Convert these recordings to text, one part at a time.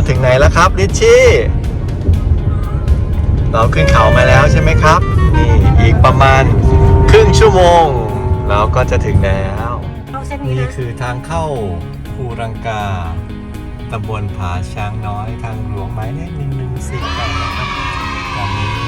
แล้วครับลิชชี่เราขึ้นเขามาแล้วใช่ไหมครับ นี่อีกประมาณครึ่งชั่วโมง เราก็จะถึงแล้วเอาเส้นนี้นี่นะคือทางเข้าภูรังกาตำบลผาช้างน้อยทางหลวงหมายเลขหนึ่งหนึ่งสี่เก้านะครับตอนนี้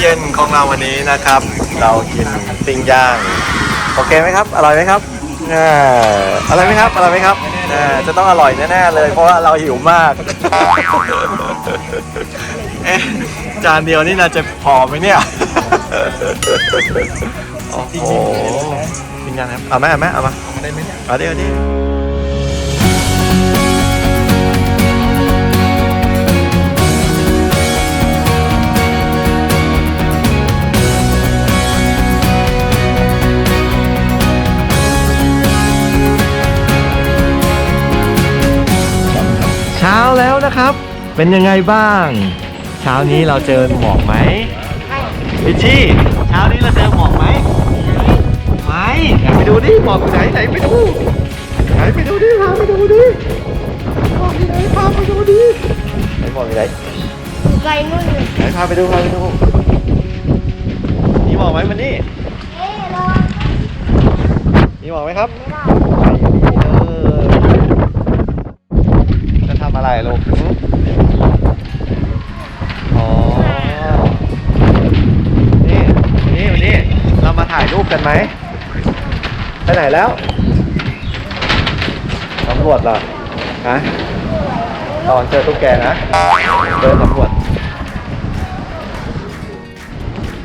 เย็นของเราวันนี้นะครับ เรากินปิ้งย่างโอเคไหมครับอร่อยไหมครับอ่าอร่อยไหมครับอร่อยไหมครับอ่าจะต้องอร่อยแน่ๆเลยเพราะว่าเราหิวมากเอ๊ะจานเดียวนี่น่าจะพอไหมเนี่ยโอ้โหปิ้งย่างนะครับเอาไหมเอาไหมเอามาได้ไหมเนี่ยเอาดิเอา เช้าแล้วนะครับ เป็นยังไงบ้าง เช้านี้เราเจอหมอกไหมลิชชี่เช้านี้เราเจอหมอกไหมไม่ไหนไปดูดิหมอกอยู่ไหนไหนไปดูไหนไปดูดิพาไปดูดิหมอกอยู่ไหนพาไปดูดิไหนหมอกอยู่ไหนไกลนู่นเลยไหนพาไปดูพาไปดูมีหมอกไหมมันนี่เอ๊ะระวังมีหมอกไหมครับ ไม่ได้ เออ จะทำอะไรลูกหืออ๋อ นี่วันนี้วันนี้เรามาถ่ายรูปกันไหม ไปไหนแล้วสำรวจเหรอฮะตอนเจอตุ๊กแกนะ เดินสำรวจ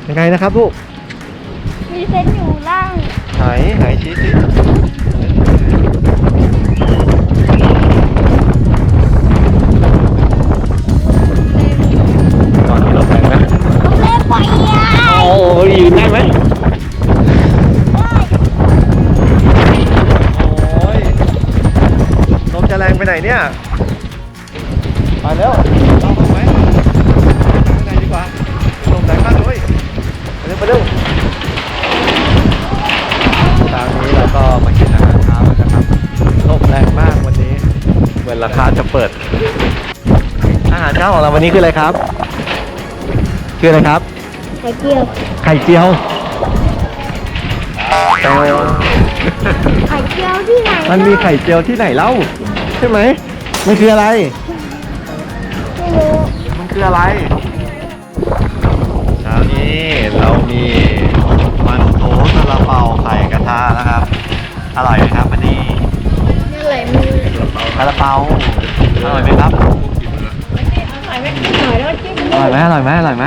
ยังไงนะครับลูก มีเส้นอยู่ล่าง ไหนไหนชี้สิ มจะแรงไปไหนเนี่ยมาเร็วเอาไปไหมไปไหนดีกว่าลมแรงมากเลยไปเร็วไปเร็วตอนนี้เราก็มากินอาหารเช้ากันนะครับลมแรงมากวันนี้เหมือนราคาจะเปิด อาหารเช้าของเราวันนี้คืออะไรครับ คืออะไรครับ ไข่เจียว ไข่เจียว ไข่เจียวที่ไหนมันมีไข่เจียวที่ไหนเล่าใช่ไหมมันคืออะไร ไม่รู้ มันคืออะไรเช้านี้เรามีมันโถซาลาเปาไข่กระทะนะครับ อร่อยไหมครับวันนี้นี่อะไรมือซาลาเปาอร่อยไหมครับหน่อยไหมหน่อยแล้วจิ้มอร่อยไหมอร่อยไหมอร่อยไหม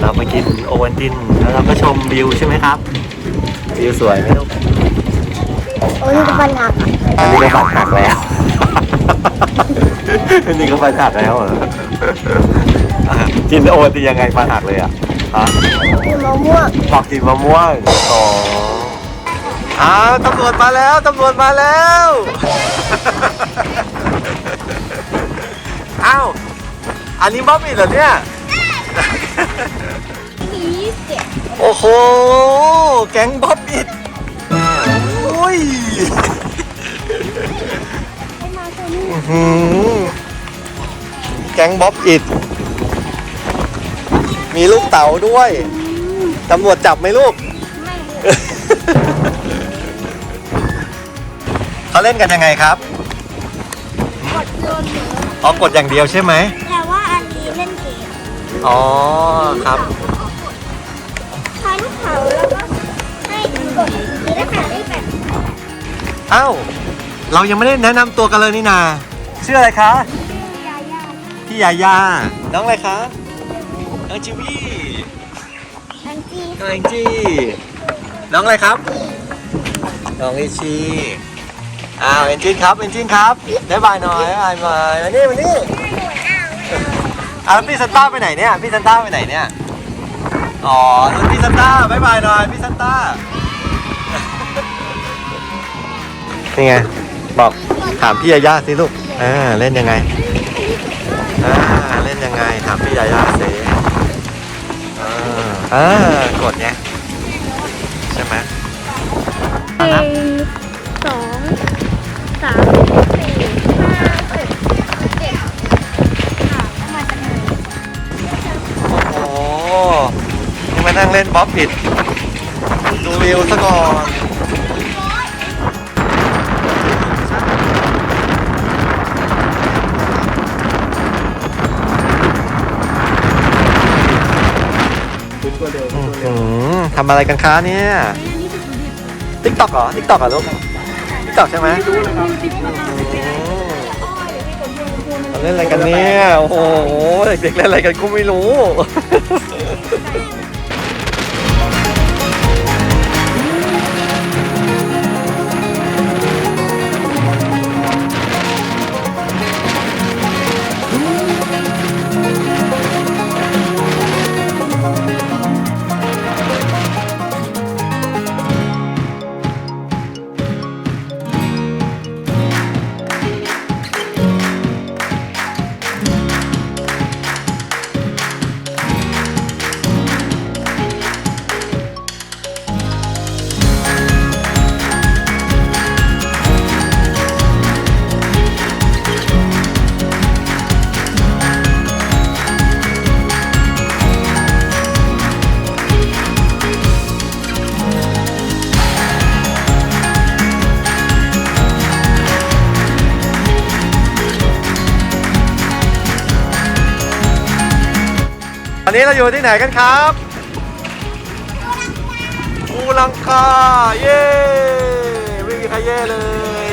เรามากินโอวันตินแล้วเราก็ชมวิวใช่ไหมครับวิวสวยไหมลูก โอ้ยจะฟันหักอันนี้ก็ฟันหักแล้ว อันนี้ก็ฟันหักแล้วเหรออะกินโอวันตินยังไงฟันหักเลยอะฮะคือมะม่วงบอกกินมะม่วงอ๋ออ้าวตำรวจมาแล้วตำรวจมาแล้วอ้าวอันนี้บ๊อบบี้เหรอเนี่ยนี่เจ็บโอ้โห แก๊งบ๊อบอิดอุ้ ยให้มาตัวนี้อื้อหือแก๊งบ๊อบอิด มีลูกเต๋าด้วย ตำรวจจับไหมลูกไม่เขาเล่นกันยังไงครับกดโดนเหนืออ๋อกดอย่างเดียวใช่ไหม แต่ว่าอันนี้เล่นเกมอ๋อครับใอ้าวเรายังไม่ได้แนะนำตัวกันเลยนี่นาชื่ออะไรคะยาย่าพี่ยาย่าน้องอะไรคะน้องจิวี่อันจีน้องแองจี้น้องอะไรครับน้องลิชีอ้าวเอนจินครับเอนจินครับได้บายหน่อยบายบายมานี่มานี่อ้าวแล้วพี่ซันต้าไปไหนเนี่ยพี่ซันต้าไปไหนเนี่ยอ๋อนู่นพี่ซันต้าบายบายหน่อยพี่ซันต้า นี่ไง บอกถามพี่ยาย่าสิลูกอ่าเล่นยังไงอ่าเล่นยังไง ถามพี่ยาย่าสิอ่ากดไงใช่ไหมหนึ่งสองสามสี่ห้าหกเจ็ดค่ะมาจากไหนโอ้โหนี่มานั่งเล่นบ๊อบผิด ดูวิวซะก่อนำอะไรกันคะเนี่ยติ๊กต็อกเหรอติ๊กต็อกเหรอลูกติ๊กต็อกใช่ไหมเราเล่นอะไรกันเนี่ย โอ้โห เด็กๆเล่นอะไรกันก็ไม่รู้ ตอนนี้เราอยู่ที่ไหนกันครับอูลังกาเย้ไม่มีใครเย่เลย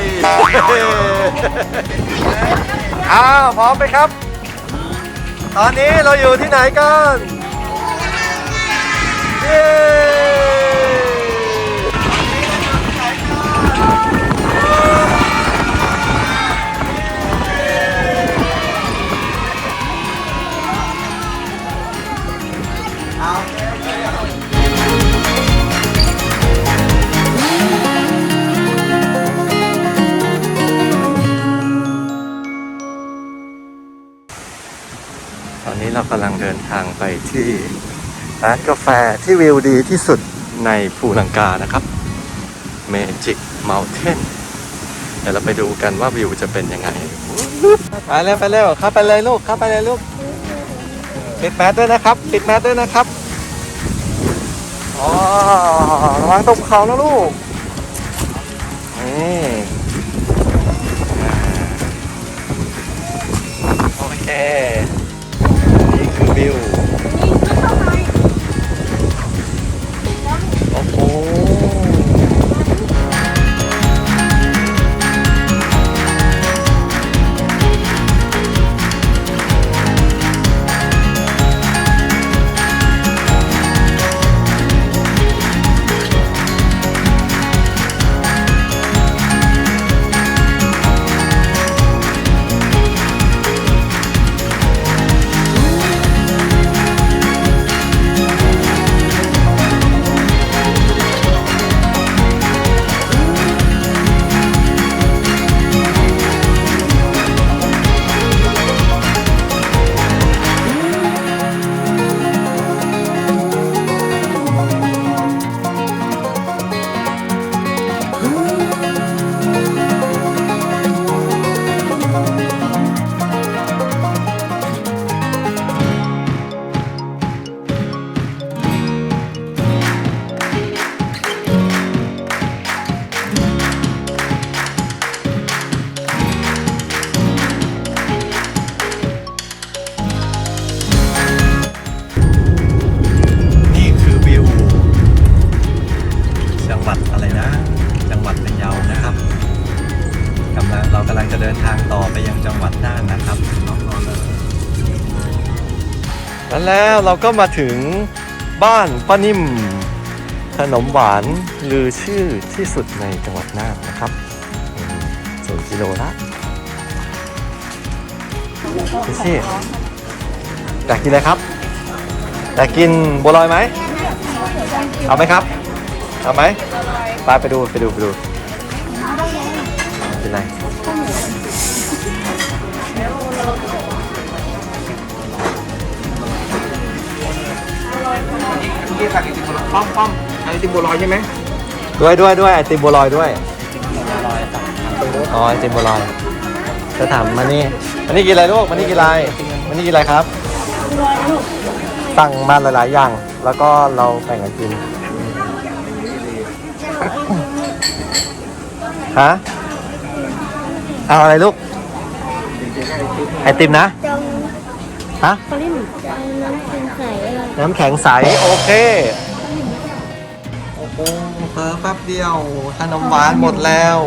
อ้าวพร้อมไหมครับ ตอนนี้เราอยู่ที่ไหนกันเย้ อนนี้เรากำลังเดินทางไปที่ร้านกาแฟที่วิวดีที่สุดในภูลังกานะครับ Magic Mountain เดี๋ยวเราไปดูกันว่าวิวจะเป็นยังไง ไปเร็วไปเร็วเข้าไปเลยลูกเข้าไปเลยลูกปิดแมสด้วยนะครับปิดแมสด้วยนะครับอ๋อระวังตกเขานะลูกนี่โอเค แล้วเราก็มาถึงบ้านป้านิ่ม ขนมหวานลือชื่อที่สุดในจังหวัดน่านนะครับอืมศูนย์กิโลละพี่ชี่อยากกินอะไรครับอยากกินบัวลอยไหมเอาไหมครับเอาไหมไปไปดูไปดูไปดูเป็นไร มื่อกี้สั่งไอติมบัวลอยป้อมป้อมไอติมบัวลอยใช่ไหมด้วยด้วยด้วยไอติมบัวลอยด้วยอ๋อไอติมบัวลอยจะถามมานี่มานี่กินอะไรลูกมานี่กินอะไรมานี่กินอะไรครับสั่งมาหลาย ๆ อย่าง แล้วก็เราแบ่งกันกินฮะเอาอะไรลูกไอติมนะจังฮะ เขาเรียกจังน้ำแข็งใสอะไร น้ำแข็งใส โอเค โอ้โหเพิ่แป๊บเดียวขนมหวานหมดแล้ว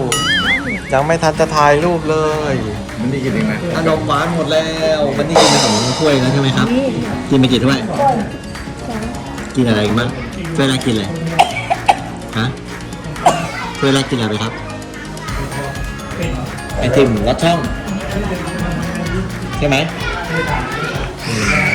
ยังไม่ทันจะถ่ายรูปเลยมันได้กินเองไหมขนมหวานหมดแล้ววันนี้กินไปสองถ้วยแล้วใช่ไหมครับ กินไปกี่ถ้วย กินอะไรกันบ้างถ้วยแรกกินอะไรฮะถ้วยแรกกินอะไรไปครับไอติมรสช่องใช่ไหมอืม